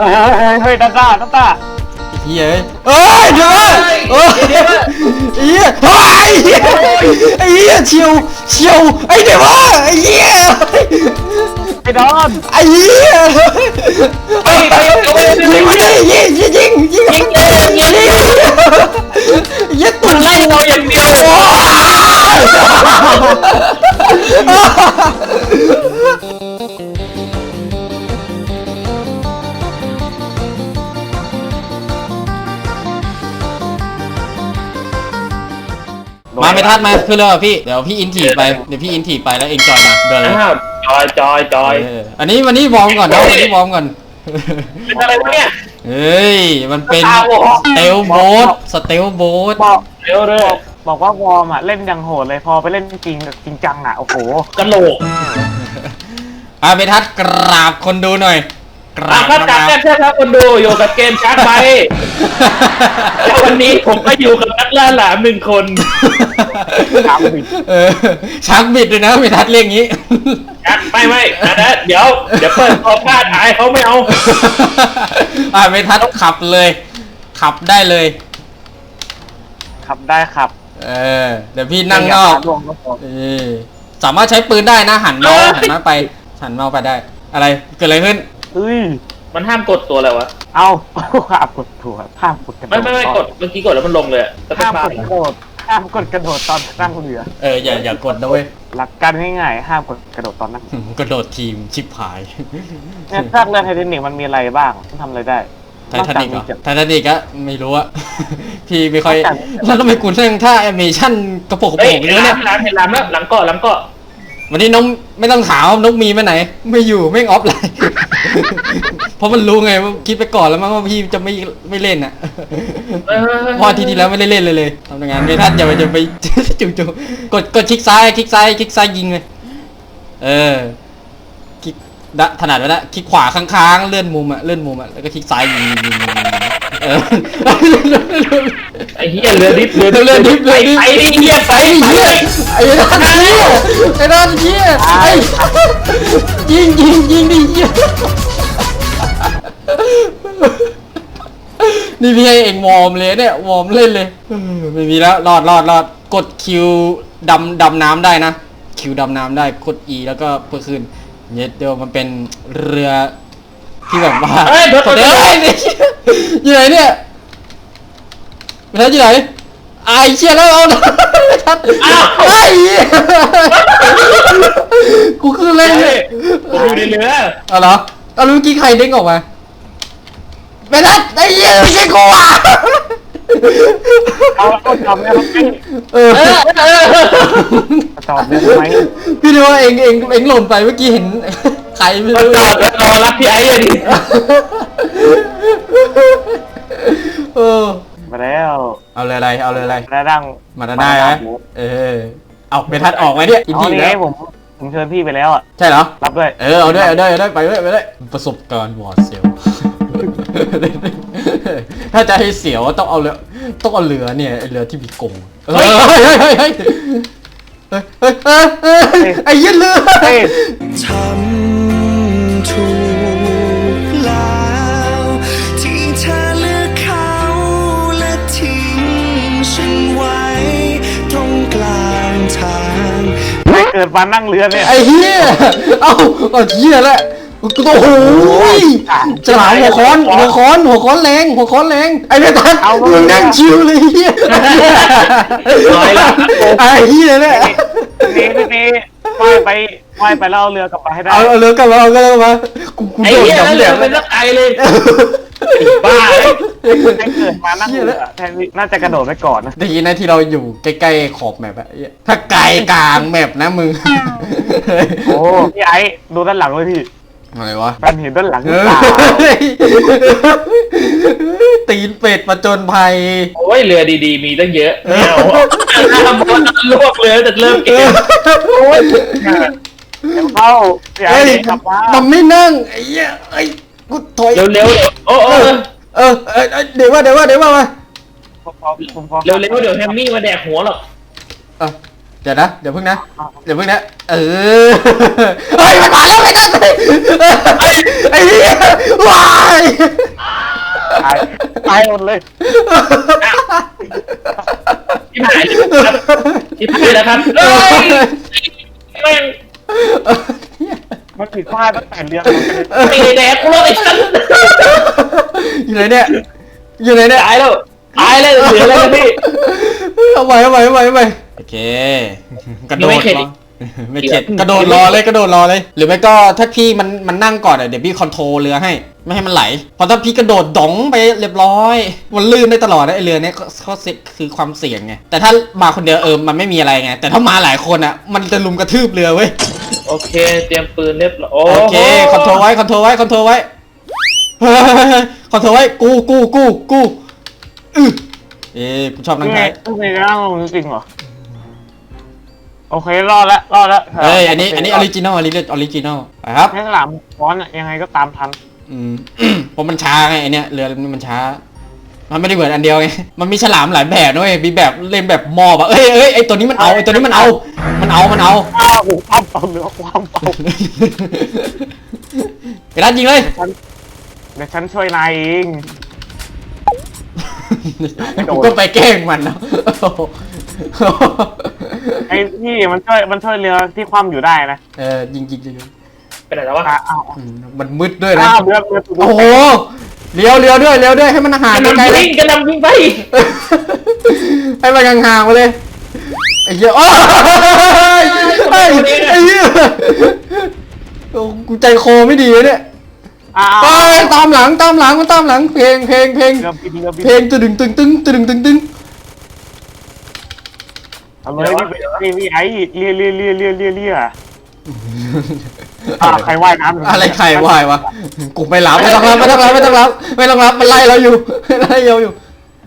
เฮ้ยเฮ้ยเฮ้ยด้านหน้าด้านหน้าเฮียเอ้ยเดี๋ยวเอ้ยเฮียเฮียเฮ้ยไอ้เฮียเชียวเชียวไอ้เดี๋ยวไอ้เฮียไอ้ดอนไอ้เฮียไปไปไปไปยิงไปยิงยิงยิงยิงยิงยิงยิงตุ่นไล่เราอย่างเดียว มาไม่ทัดมาขึ้นเลยพี่เดี๋ยวพี่อินถีบไปเดี๋ยวพี่อินถีบไปแล้วเองจอยมาเดินเลยอ้าวจอยจอยจอยเอออันนี้วันนี้วอร์มก่อนนะวันนี้วอร์มก่อน เป็นอะไรวะเนี่ย เฮ้ย มันเป็นตาโหสเตลโบสสเตลโบสบอกเร็วเร็วบอกว่าวอร์มอะเล่นยังโหดเลยพอไปเล่นจริงจริงจังอะโอ้โหกระโหลกอะไปทัดกราบคนดูหน่อย กอะราบครับมาจับแค่ครับคนดูอยู่กับเกมชาร์จไปแล้ววันนี้ผมก็อยู่กับนักล่าหลามหนึ่งคนช้างบิด เออชักบิดด้วยนะไปทัดเรียกงี้ ชักไม่ไม่นะนะเดี๋ยวเดี๋ยวเปิดคอพลาดอายเขาไม่เอาอะไปทัดขับเลย ขับได้เลย ขับได้ขับเออ เดี๋ยวพี่นั่งนอกดวงก็พอเออสามารถใช้ปืนได้นะหันเมาส์หันมาไปหันเมาส์ไปได้ อะไรเกิดอะไรขึ้น เอ้ย มันห้ามกดตัวอะไรวะ เอาห้ามกดถั่วห้ามกดกระโดดไม่ไม่ไม่กดเมื่อกี้กดแล้วมันลงเลยอะแต่ห้ามพลากดดกระโดดห้ามกดกระโดดตอนนั่งเรือ เอออย่าอย่ากดนะเว้ยหลักการง่ายๆห้ามกดกระโดดตอนนั่งกระโดดทีมชิบหายเนี่ยภาคเรือไททานิกมันมีอะไรบ้างมันทำอะไรได้ไททานิกเหรออกจากไททานิกอะไม่รู้อะ พี่ไม่ค่อยนอกจากแล้วก็ไม่กูเรื่องท่าแอนิเมชั่นกระโปงกระเฮ้โปยงเห็นเยอะลาเนี่ยมลามเห็นลามแล้วหลังเกาะหลังเกาะ วันนี้น้องไม่ต้องถามว่านกมีไปไหน ไม่อยู่ไม่งออฟไลน์เพราะมันรู้ไงว่าคิดไปก่อนแล้วมั้งว่าพี่จะไม่ไม่เล่นอะเฮ้ยเฮ้ยเฮ้ยเพราะอาทีที่แล้วไม่ได้เล่นเลยเลยทำงานไม่ทันอย่าไปจะไปจู่ๆกดกดคลิกซ้ายคลิกซ้ายคลิกซ้ายยิงเลยเออคลิกดะถนัดไว้ละคลิกขวาค้างๆเลื่อนมุมอะเลื่อนมุมอะแล้วก็คลิกซ้ายยิงยิงยิงยิงยิงเออ ไอ้เหี้ยเรือดิฟเรือเรือดิฟเรือดิฟไอ้เหี้ยไปไอ้เหี้ยไอ้ด้านเหี้ยไอ้ด้านเหี้ยไอ้ยิงยิงยิงดิเหี้ยนี่พี่ให้เองวอร์มเลยเนี่ยวอร์มเล่นเลยไม่มีแล้วรอดรอดรอดกดคิวดำดำน้ำได้นะคิวดำน้ำได้กด E แล้วก็เพื่อคืนเนี่ยเดี๋ยวมันเป็นเรือ ที่แบบว่าเฮ้ยเดี๋ยวกดเดี๋ยวเอ้ยอยู่ไหนเนี่ยไม่ทันอยู่ไหนไอ้เชี่ยแล้วเอาไม่ทันอ้าวไอ้เหี้ยกูคือเล่นเฮ้เลยยผมอยู่ในเรือเอาเหรอเอาแล้วเมื่อกี้ใครเด้งออกมาไม่ทันไอ้เหี้ยไม่ใช่กูอะเอาเอาจอมเนี่ยครับพี่เออเออเออเออจอมเนี่ยไหม พี่ดูว่าเองเองเองหล่นไปเมื่อกี้เห็น ใครไม่รู้เราเรารักพี่ไอ้เลยดิเออมาแล้วเอาอะไรเอาอะไรมาดังมาด้านหไหมเออเอาเมทัดออกไหมเนี่ยอินดี้แล้ผมผมเชิญพี่ไปแล้วอะใช่เหรอรับด้วยเออเอาด้วยเอาด้วยเอาด้วยไปด้วยไปด้วยประสบการณ์วอร์เซลถ้าจะให้เสียวต้องเอาเรือต้องเอาเรือเนี่ยเรือที่มีกงเฮ้ยเฮ้ยเฮ้ยไอ้ยันเรือ ไม่เกิดมานั่งเรือเนี่ยไอ้เหี้ย เอ้าเอาเหี้ยแล้วโอ้โหฉลามหัวค้อนหัวค้อนหัวค้อนแรงหัวค้อนแรงไอ้เมตันมึงนั่งชิวเลยเหี้ยไอ้เหี้ยเนี่ยนี่พี่นี่ว่ายไปว่ายไปแล้วเอาเรือกลับมาให้ได้เอาเอาเรือกลับมาเอาเรือกลับมากูกูไอ้โดนเหี้ยจับแล้วแดเรือดเป็นสักไอเลยบ้า เลยให้เกิดมานั่งเรือแทนที่น่าจะกระโดดไปก่อนนะดีนะที่เราอยู่ใกล้ๆขอบแมปอะไอ้เหี้ยถ้าไกลกลางแมปนะมึง โอ้พี่ไอ้ดูด้านหลังเลยพี่อะไรวะมันเห็นด้านหลังหเอรืออเปล่าตีนเป็ดประจนภัย โอ้ยเรือดีๆ มีตั้งเยอะไม่เอาทำบอลลวกเรือแต่เริ่มเกมโอ้ยเดี๋ยวเข้าพี่ไอ้เฮ้ยกลับมา มันไม่นั่งไอ้เหี้ยไอ้กูถอย เร็วๆเดี๋ยวโอ้เอโอ้อ เออเออเออเดี๋ยวว่าเดี๋ยวว่าเดี๋ยวว่ามาผมพอผมพอเร็วๆเดี๋ยวแฮมมี่มาแดกหัวหรอกอะเดี๋ยวนะเดี๋ยวเพิ่งนะเดี๋ยวเพิ่งนะเออเฮ้ยมันมาแล้วไอ้นั่นไอ้เหี้ยวายตายตายหมดเลยที่หายเลยครับที่หายแล้วครับเอ้ยแม่งมันผิดพลาดตั้งแต่เรียนตีแดกกูแล้วไอ้ฉัน อยู่ไหนเนี่ย อยู่ไหนเนี่ยตายแล้วตายแล้วเหลืออะไรกันพี่ เอาไปเอาไปเอาไปเอาไปโอเค กระโดยังไม่ดเข็ดรอีอกไม่เข็ดกระโดดรอเลยกระโดดรอเลย หรือไม่ก็ถ้าพี่มันมันนั่งก่อนอะเดี๋ยวพี่คอนโทรลเรือให้ ไม่ให้มันไหลเพราะถ้าพี่กระโดดดองไปเรียบร้อย มันลื่นได้ตลอดนะไอเรือเนี้ยข้อเสียคือความเสี่ยงไงแต่ถ้ามาคนเดียวเออมันไม่มีอะไรไงแต่ถ้ามาหลายคนอะมันจะลุมกระทืบเรือเว้ยโอเค เตรียมปืนเรียบร้อยโอ้โอเคคอนโทรลไว้คอนโทรลไว้คอนโทรลไว้เฮ้ย คอนโทรลไว้กูกูกูกูอือเอ๊ะกูชอบนั่งนี่ท้ายต้องมีร่างลงจริงเหรอ โอเค รอดแล้วรอดแล้วเฮ้ยอันนี้อันนี้ออริจินอลออริจินอลไปครับ ให้สลามร้อนอะยังไงก็ตามทัน อืมผมมันช้าไงไอเนี้ยเรือมันช้า มันไม่ได้เหมือนอันเดียวไง มันมีฉลามหลายแบบด้วยมีแบบเล่นแบบมอบอะเอ้ยเอ้ยไอตัวนี้มันเอาไอตัวนี้มันเอา มันเอามันเอาอ้าวความเป่าเหลือความเป่าไอ้รัดยิงเลยเดี๋ยวฉันช่วยนายเองไม่โดนกูก็ไปแกล้งมันนะไอ้นี่มันช่วยมันช่วยเรือที่คว่ำอยู่ได้นะเออยิงยิงยิงไปไหนแล้ววะอะอ้าวอืมมันมืดด้วยนะ อ้าวเรือเรือถูกโอ้โหเลี้ยวเลี้ยวด้วยเลี้ยวด้วยให้มันห่างกำลังไกลๆเลยวิ่งกำลังวิ่งไปให้มันห่างๆไปเลยไอ้เหี้ยโอ้ยไอ้ไอ้เหี้ยโอ้กูใจคอไม่ดีเลยเนี่ยอ้าว ไปตามหลังตามหลังมันตามหลังเพลงเพลงเพลงเรือบินเรือบินเพลงตึงตึงตึงตึงตึงตึงเอาเลยนี่นี่ไอ้เรือเรือเรือเรือเรือเรืออ่าใครว่ายน้ำอะไรใครวายวะกูไม่รับไม่ต้องรับไม่ต้องรับไม่ต้องรับไม่ต้องรับมันไล่เราอยู่ไล่เราอยู่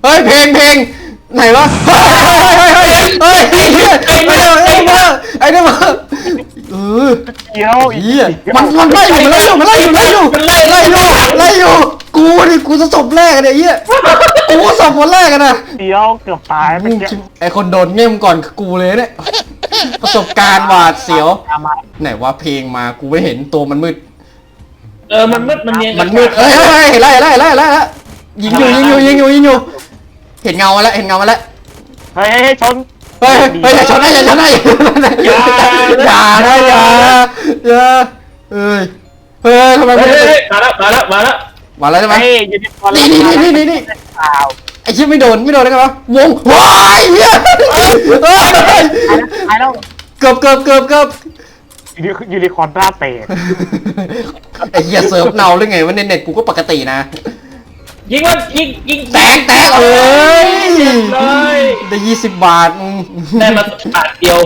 เฮ้ยเพลงเพลงไหนวะเฮ้ยเฮ้ยเฮ้ยเฮ้ยไอ้เนี่ยไอ้เนี่ยไอ้เนี่ยมา เออเดียวเฮียมันมันไล่อยู่มันไล่อยู่มันไล่อยู่ไล่อยู่ไล่ไล่อยู่ไล่อยู่กูนี่กูจะศพแรกอะเนี่ยเฮียกูศพคนแรกอะนะเดียวเกือบตายเมื่อกี้ไอคนโดนเง่มก่อนคือกูเลยเนี่ยประสบการณ์หวาดเสียวตามมาไหนว่าเพลงมากูไม่เห็นตัวมันมืด เออมันมืดมันเนียนมันมืดเอ้ยเฮ้ยเฮ้ยไล่ไล่ไล่ไล่ไล่ยิงอยู่ยิงอยู่ยิงอยู่ยิงอยู่เห็นเงามาแล้วเห็นเงามาแล้วเฮ้ยเฮ้ยชน เฮ้ยเฮ้ยอย่าชนนะอย่าชนนะอย่าอย่านะอย่าอย่าเฮ้ยเฮ้ยทำไมเฮ้ไม่ยเฮ้ยมาแล้วมาแล้วมาแล้วมาแล้วใช่ไหม เฮ้ยยูนิคอร์นนี่นี่นี่นี่นี่เปล่าไอ้ชิบไม่โดนไม่โดนได้ไงวะวงว้ายเหี้ยเฮ้ยตายแล้วเกือบเกือบเกือบเกือบยูนิคอร์นหน้าเตะไอ้เหี้ยเซิร์ฟเนาหรือไงวะในเน็ตกูก็ปกตินะ ยิงมันยิงยิงแตกแตกเอ้ยเลยได้ยี่สิบบาทอืมได้มาบาทเดียว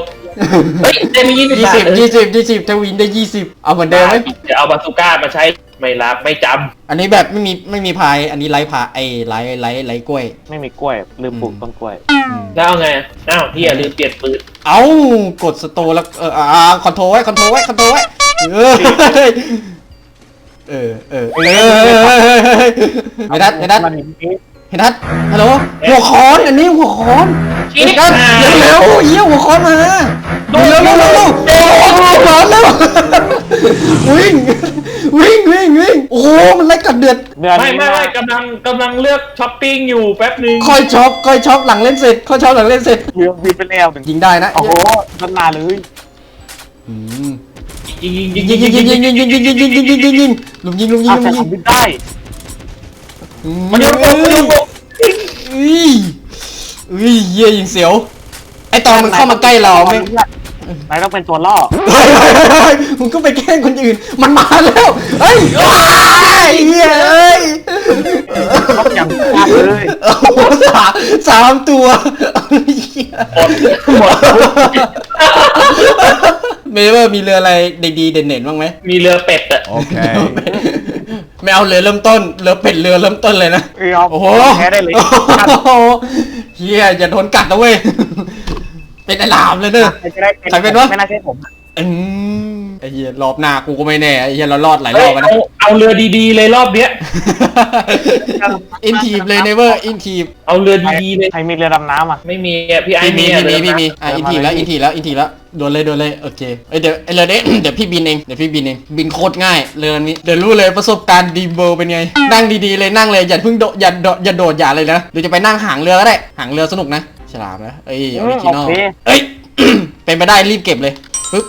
เฮ้ยได้มียี่สิบยี่บาทสิบเลยยี่สิบยี่สิบถ้าวินได้ยี่สิบเอาเหมือนเดิมไหมเดี๋ยวเอาบาซูก้ามาใช้ไม่รับไม่จอันนี้แบบไม่มีไม่มีพายอันนี้ไร้พายไอ้ไร้ไร้ไร้กล้วย ไม่มีกล้วย ลืมปลูกต้นกล้วยำแล้วเอาไงอ้าวพี่อย่าลืมเปลี่ยนปืนเอ้ากดสโตร์แล้วเอออ่าคอนโทรลไว้คอนโทรลไว้คอนโทรลไว้เออ เออเออเออเฮ้ยนัดเฮ้ยนัดมันอย่างนี้เฮ้ยนัดฮัลโหลหัวคอนอันนี้หัวคอนชี้เฮ้ยนัดเร็วๆเยี่ยหัวคอนมาเร็วเร็วเร็วเร็วเร็วหัวคอนเร็ววิ่งวิ่งวิ่งวิ่งโอ้โหมันไล่กัดเดือดเดือนไม่นี้ไม่ไม่กำลังกำลังเลือกช้อปปิ้งอยู่แป๊บหนึ่งคอยช็อปคอยช็อปหลังเล่นเสร็จคอยช็อปหลังเล่นเสร็จเรือบินไปแล้วหนึ่งยิงได้นะโอ้โหต้นนาเลย อืมยิงยิงยิยิงงยิยิงงยิยิงงยิยิงงยิงยิงยิงยิงยิงยิงยิงยิงลุมยิงลุมยิงอาลุจมจะยิงทำไม่ได้มันโยนปุ๊บมันโยนปุ๊บอุ้ยอุ้ยเยี่ยยิงเสียวไอตอนมันเข้ามาใกล้เราไม่นายต้องเป็นตัวล่อเฮ้ยเฮ้ยเฮ้ยมึงก็ไปแกล้งคนอื่น มันมาแล้ว เฮ้ยว้ายเฮียเอ้ยต้องอย่างพลาดเลยโอ้โหสามสามตัวเหี้ยหมด หมดเมย์ว่ามีเรืออะไรดีๆเด่นๆบ้างไหมมีเรือเป็ดอะไม่เอาเรือเริ่มต้นเรือเป็ดเรือเริ่มต้นเลยนะ เออเอาโอ้โหแพ้ได้เลย โอ้โหเฮียอย่าโดนกัดนะเว้ย เป็นไอ้หลามเลยเนอะ ใครจะได้ใครเป็นวะ ไม่น่าใช่ผม อืม ไอ้เหี้ยรอบหน้ากูก็ไม่แน่ไอ้เหี้ยเรารอดหลายรเฮ้อยบแล้วนะ เอาเอาเรือดีๆเลยรอบเนี้ย อินทีบเลยเนเวอร์อินทีบเอาเรือดีๆเลย ใครมีเรือดำน้ำอะ ไม่มีอะพี่ไอ้พี่มีอะพี่มีเรือพี่มีดำน้ำอะอินทีบแล้วอินทีบแล้วอินทีบแล้วโดนเลยโดนเลยโอเคเอ้ยเดี๋ยวไอ้เรือเนี้เดี๋ยวพี่บินเองเดี๋ยวพี่บินเองบินโคตรง่ายเรือนี้เดี๋ยวรู้เลยประสบการณ์ดีเบอร์เป็นไง นั่งดีๆเลยนั่งเลยอย่าเพิ่งโดดอย่าโดดอย่าโดดอย่าเลยนะเดี๋ยวจะไปนั่งหางเรือก็ได้หางเรือสนุกนะฉลามนะเอ้ยออริจินอลโอเค เอ้ย เป็นไปได้รีบเก็บเลยปึ๊บ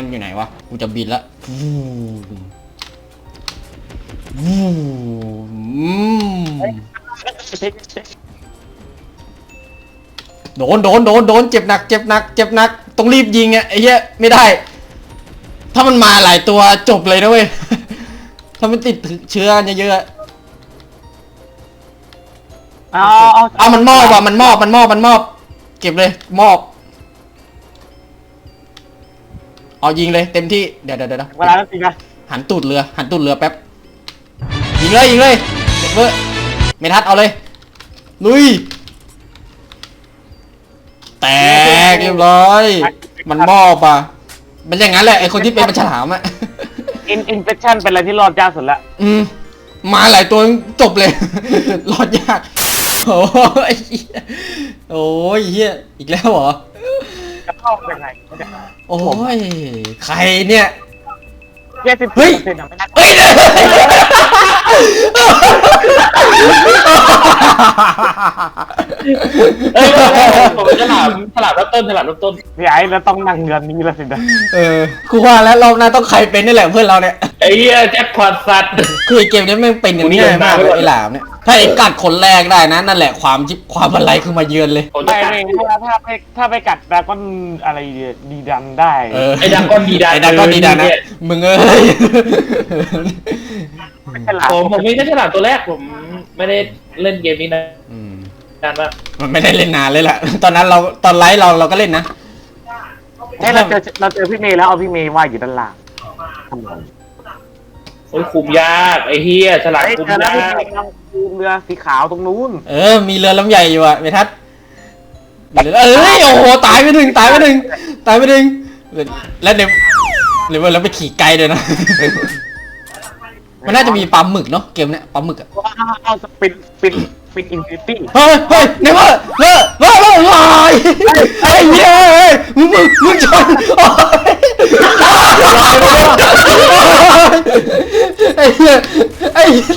มอยู่ไหนวะ กูจะบินละฟูฟูอืมโดนโดนโดนโดนเจ็บหนักเจ็บหนักเจ็บหนักต้องรีบยิงอะไอ้เหี้ยไม่ได้ ถ้ามันมาหลายตัวจบเลยนะเว้ย ถ้ามันติดเชื้อเยอะๆอะเอาเอาเอามันมอบว่ะมันมอบมันมอบมันมอบ เก็บเลยมอบ เอายิงเลยเต็มที่เดี๋ยวเดี๋ยวเดี๋ยวเวลาแล้วจริงนะหันตูดเรือหันตูดเรือแป๊บยิงเลยยิงเลยเด็กเวอร์เมทัศน์เอาเลยลุยแตกเรียบร้อย มันมอบอะมันอย่างนั้นแหละไอคนที่เป็นมันฉลามอะอินอินเฟคชั่นเป็นอะไรที่รอดยากสุดละอืมมาหลายตัวจบเลย รอดยาก โอ้ยเหี้ยโอ้ยเฮียอีกแล้วเหรอ จะเข้ายังไงโอ้ย ใครเนี่ยแค่สิบเฮ้ยเปอร์เซ็นต์ไม่ได้เฮ้ย เอ้ยผมฉลามฉลามรับต้นฉลามรับต้นพี่ไอ้แล้วต้องนั่งเงินนี้ละสินะเออกูว่าแล้วรอบหน้าต้องใครเป็นนี่แหละเพื่อนเราเนี่ย ไอ้เหี้ยแจ็คพอตสัตว์ คือไอ้เกมนี้แม่งเป็นอย่างนี้ง่ายมากเลยไอ้หลามเนี่ย ถ้าไอ้กัดคนแรกได้นะนั่นแหละความจิความอะไรคือมาเยือนเลย ผมจะไม่กัดไม่ถ้าถ้าไปถ้าไปกัดดราก้อนอะไรดีดันได้ เออไอ้ดังก้อนดีดันไอ้ดังก้อนดีดันนะเยมึงเอ้ย ไม่ใช่หลาผมผมไม่ใช่ฉลามตัวแรกผมไม่ได้เล่นเกมนี้นะอืมนานมากมันไม่ได้เล่นนานเลยแหละตอนนั้นเราตอนไลฟ์เราเราก็เล่นนะให้เราเจอเราเจอพี่เมย์แล้วเอาพี่เมย์ว่ายอยู่ด้านล่างทำไงโอ้ยคุมยากไอ้เฮียฉลามเฮ้ยคุมเจอแล้วยาพี่กเมย์กำลังดูเรือสีขาวตรงนู้นเออ มีเรือลำใหญ่อยู่อะเมทัศน์มีเรือเอ้ยโอ้โหตายไปหนึ่งตายไปหนึ่งตายไปหนึ่งแล้วเดี๋ยวหรือว่าเราไปขี่ไกลเลยนะ มันน่าจะมีปลาหมึกเนาะเกมเนี้ยปลาหมึกอะว้าวเอาสปินสปินสปินอินฟินิตี้ เฮ้ยเฮ้ยเนเวอร์เลิกเลิกเลิกลอยไอ้เหี้ยเฮ้ยมึงมึงมึงชนโอ๊ยไอ้เหี้ยไอ้เหี้ย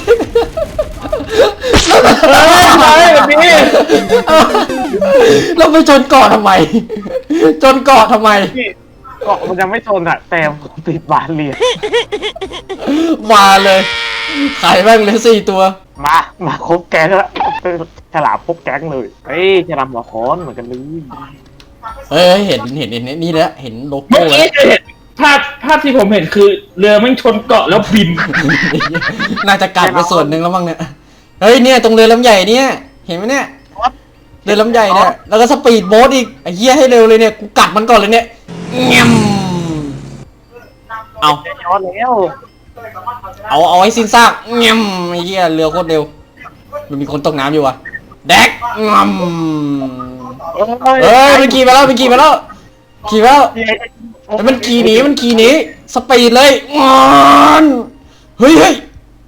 เฮ้ยแบบนี้เราไปชนเกาะทำไม ชนเกาะทำไม พี่ เกาะมันยังไม่ชนอะแต่ผมติดบานเรียนมาเลย ขายแม่งเลยสี่ตัว มามาครบแก๊งแล้วฉลามครบแก๊งเลยเฮ้ยฉลามหัวค้อนเหมือนกันเลยเฮ้ยเห็นเห็นเห็นนี่แล้วเห็นโลเมื่โก้อแล้กี้วจะเห็นภาพภาพที่ผมเห็นคือเรือแม่งชนเกาะแล้วบิน น่าจะกัดไปส่วนหนึ่งแล้วมั้งเนี่ยเฮ้ยเนี่ยตรงเรือลำใหญ่เนี่ย เห็นไหมเนี่ย เรือลำใหญ่เนี่ย แล้วก็สปีดโบ๊ทอีกไอ้เหี้ยให้เร็วเลยเนี่ย กูกัดมันก่อนเลยเนี่ยเงี้ยมเอาย้อนแล้ว เอา เอาให้สิ้นซากเงี้ยมไอ้เหี้ยเรือโคตรเร็ว มันมีคนตกน้ำอยู่วะแดกงอมเอ้ยเฮ้ยมันขี่ไปแล้วมันขี่ไปแล้วขี่ไปแล้วพี่ไอ้แล้วมันขี่หนีมันขี่หนีสปีดเลยงอนเฮ้ยเฮ้ย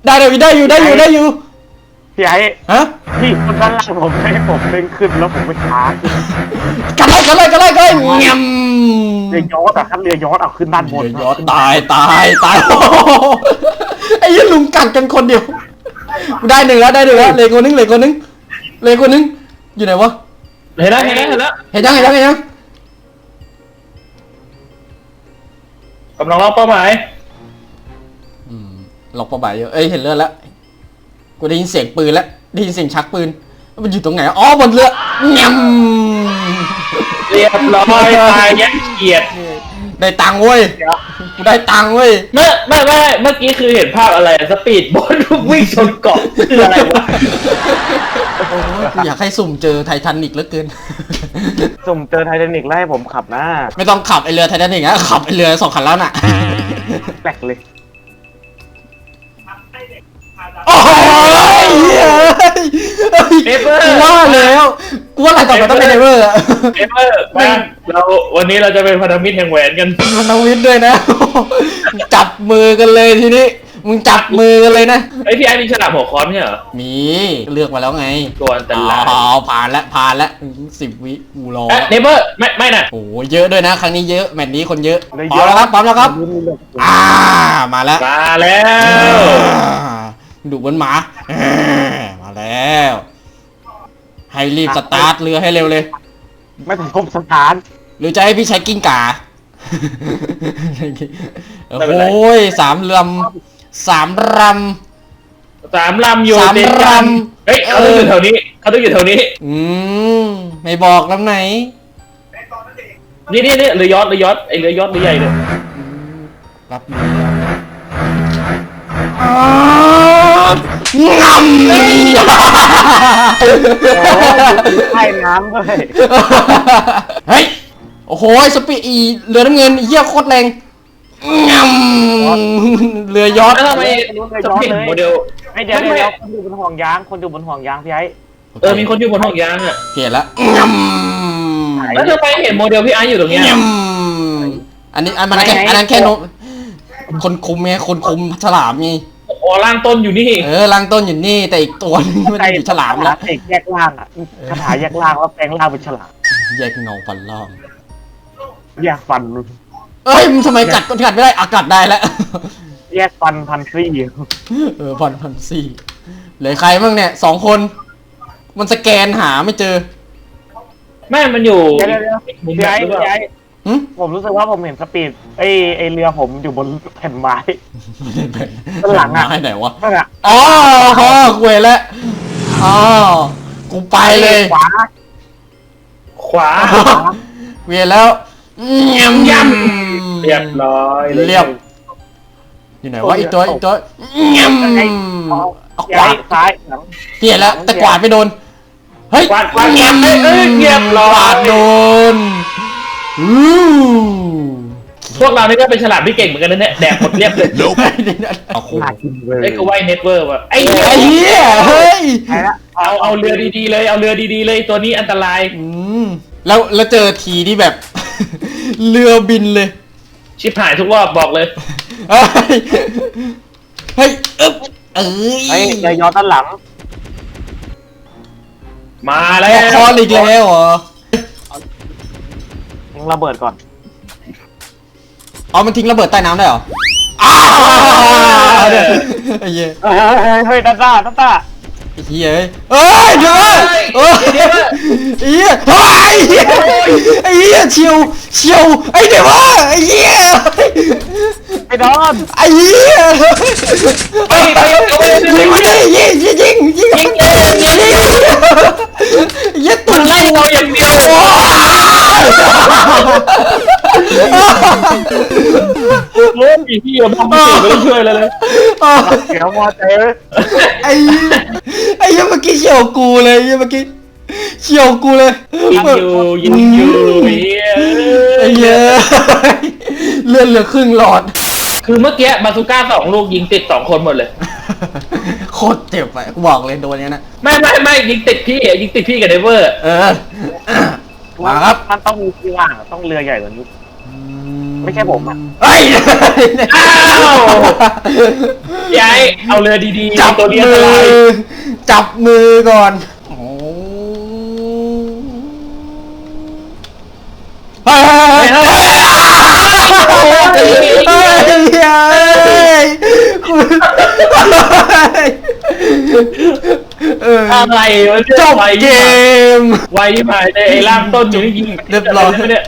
ได้เลยได้อยู่ได้อยู่ได้อยู่ พี่ไอ้ฮะพี่คนด้านล่างผมให้ผมเด้งขึ้นแล้วผมไปค้างกันเลยกันเลยกันเลยกันเลยเงียมเรือยอดอะครับเรือยอดเอาขึ้นด้านบนเดี๋ยวยอดตายตายตายโอ้โหไอ้ยี่ลุงกัดกันคนเดียว ได้หนึ่งแล้วได้หนึ่งแล้วเหลยคนนึงเหลยคนนึงเหลยคนนึงอยู่ไหนวะเห็นแล้วเห็นแล้วเห็นแล้วเห็นยังเห็นยังเห็นยังกำลังรอบเป้าหมายอืมหลอกประบายเยอะเอ้ยเห็นเลือดแล้ว กูได้ยินเสียงปืนแล้วได้ยินเสียงชักปืน มันอยู่ตรงไหนอ๋อบนเรือเงียมเรียบร้อยตายยัดเกียดได้ตังค์เว้ยเดี๋ยวกูได้ตังค์เว้ยเมื่อไม่ไม่เมื่อกี้คือเห็นภาพอะไรสปีดโบ๊ทวิ่งชนเกาะคืออะไรวะโอ้ยกูอยากให้สุ่มเจอไททานิกเหลือเกิน สุ่มเจอไททานิกไล่ให้ผมขับนะไม่ต้องขับไอเรือไททานิกนะขับไอเรือสองคันแล้วน่ะแปลกเลยโอ้ย เฮ้ยเอเวอร์ กูว่าแล้วกูว่าอะไรต่อไปต้องเป็นเนเวอร์อะเอเวอร์มาเราวันนี้เราจะเป็นพันธมิตรแห่งแหวนกัน มันต้องวิทย์ด้วยนะ จับมือกันเลยทีนี้ มึงจับมือกันเลยนะ ไอยพี่ไอ้มีฉลามหัวค้อนไม่ใช่เหรอมีเลือกมาแล้วไงตัวอันตรายอ๋อผ่านแล้วผ่านแล้วสิบวิกูรอเอ๊ะเนเบอร์ไม่ไม่น่ะโอ้โหเยอะด้วยนะ ครั้งนี้เยอะแมตช์นี้คนเยอะเลยพร้อมแล้วครับพร้อมแล้วครับ อ่ามาแล้วมาแล้วอ่าดุเหมือนหมาอ่ามา แล้ว ให้รีบสตาร์ทเรือให้เร็วเลย ไม่ต้องทบสถาน หรือจะให้พี่ใช้กิ้งก่าโอ้ไม่เป็นไรโหสามลำสามรสามลำอยู่สามเด่นกันลำเฮ้ยเขาต้องอยู่แถวนี้เขาต้องอยู่แถวนี้ำอืมไม่บอกลำไหน นี่นี่นี่เรือยอทเรือยอทไอเรือยอทเรือใหญ่เลยรับมือ งำใต้น้ำด้วยเฮ้ย โอ้โหสปีอีเรือน้ำเงินเยี่ยโคตรแรงงำเรือยอทแล้วทำไมจะเปลี่ยนโมเดล ไอเดี๋ยวเดี๋ยวเดี๋ยวคนอยู่บนห่วงยาง คนอยู่บนห่วงยางพี่ไอ้เออมีคนอยู่บนห้องยางอะเปลี่ยนละงำแล้วทำไมเห็นโมเดลพี่ไอ้อยู่ตรงเนี้ยงำอันนี้อันมันแค่อันนั้นแค่นกคนคุมไงคนคุมฉลามไง อ๋อล่างต้นอยู่นี่เออลังต้นอยู่นี่แต่อีกตัวนึงมันอยู่ฉลามแล้วเอกแยกล่างอะคาถาแยกล่างแล้วแปลงล่างเป็นฉลามแยกเงาฟันล่างแยกฟัน เอ้ยมันทำไมกัดก็กัดไม่ได้อากัดได้แล้วแยกฟันพันซี่เออพันพันสี่เหลือใครบ้างเนี่ยสองคน มันสแกนหาไม่เจอแม่มันอยู่เดี๋ยวเดี๋ยวมุมพี่ไหนไอ้หรือเปพี่ล่าไอ้ หึผมรู้สึกว่าผมเห็นสปีดไอไอเรือผมอยู่บนแผ่นไม้ไม่ได้เป็นข้างหลังอะ ไม้ไหนวะนั่นอะอ๋อฮะกูเห็นแล้วอ๋อกูไปเลยขวา ขวาเวียนแล้วยำยำเรียบร้อยเรียบอยู่ไหนวะอีกตัวอีกตัวยำเอาพี่ขวาไอ้ซ้ายหลังเปลี่ยนแล้วแต่กวาดไม่โดนเฮ้ยกวาดกวาดเงียบเอ้ยเอ้ยเงียบร้อย กวาดโดนอู้ พวกเรานี่ก็เป็นฉลามที่เก่งเหมือนกันนะเนี่ยแดกหมดเรียบเลยเอาโคน่ากินเลยไอ้ก็ไว้เน็ตเวิร์กว่ะไอ้เหี้ยไอ้เหี้ยเฮ้ยใช่ละเอาเอาเรือดีๆเลย เอาเรือดีๆเลยตัวนี้อันตราย อืมแล้วแล้วเจอทีที่แบบ เรือบินเลย ชิบหายทุกรอบบอกเลย เฮ้ยเฮ้ยอึ๊บเอ้ยไอ้เรือยอด้านหลังมาแล้แอวคคอร์อีกแล้วเหรอยัง ระเบิดก่อนเอามันทิ้งระเบิดใต้น้ำได้เหรออ้าวเดี๋ยวไอ้เหี้ยเฮ้ยเฮ้ยเฮ้ยด้านหน้าด้านหน้าไอ้เหี้ยเอ้ยเดี๋ยวเอ้ยไอ้เหี้ยเฮ้ยไอ้เหี้ยเฉียวเฉียวไอ้เดี๋ยวไอ้เหี้ยไอ้ดอนไอ้เหี้ยไปไปเอาไปยิงมาดิยิงยิงยิงยิงยิงยิงยิงตุ่นไล่ไล่เราอย่างเดียวโอ้โอ้ยพี่อย่าบัง คับไม่ต้องช่วยเลยเลยเสียวมอเตอร์ไอ้ไอ้ยังเมื่อกี้เฉียวกูเลยยังเมื่อกี้เฉียวกูเลยยิงอยู่ยิงอยู่เหี้ยไอ้เหี้ยเลื่อนเหลือครึ่งหลอด คือเมื่อกี้บาซูก้าสองลูกยิงติดสองคนหมดเลย โคตรเจ็บไปกูบอกเลยโดนอย่างนั้นนะ ไม่ไม่ไม่ยิงติดพี่อะยิงติดพี่กับเดเวอร์ เออ มาครับ มันต้องมีที่ว่างต้องเรือใหญ่กว่านี้ ไม่ใช่ผมอะ เฮ้ยอ้าวย้ายเอาเรือดีๆจับตัวเดียวมือะอไรจับมือก่อนโอ้เฮ้ยเฮ้ยเฮ้ยเฮ้ยเฮ้ยเฮ้ยคุณเออ อะไรวะจบเกมไวที่ผ่านในไอ้ล่างต้นอยู่ยิงเรียบร้อยเนี่ย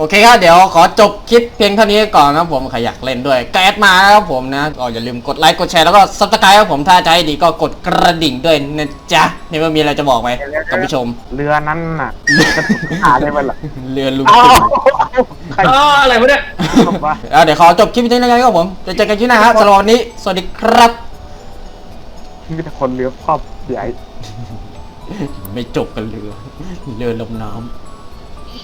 โอเคครับเดี๋ยวขอจบคลิปเพียงเท่านี้ก่อนนะครับผมใครอยากเล่นด้วยก็แอดมานะครับผมนะก็อย่าลืมกดไลค์กดแชร์แล้วก็ซับสไครต์ครับผมถ้าจะให้ดีก็กดกระดิ่งด้วยนะจ๊ะนี่ว่ามีอะไรจะบอกไหมกับผู้ชม เรือนั้นน่ะจะถูกหาได้ไหมล่ะเรือลุงอ้าตุ่วนใครอ๋ออะไรวะเนี่ยบอกว่าแล้วเดี๋ยวขอจบคลิปนี้แล้วกันครับผมจะเจอกันที่หน้าครับสำหรับวันนี้สวัสดีครับมีแต่คนเรือครอบ ใหญ่ ไม่จบกันเรือเรือลงน้ำ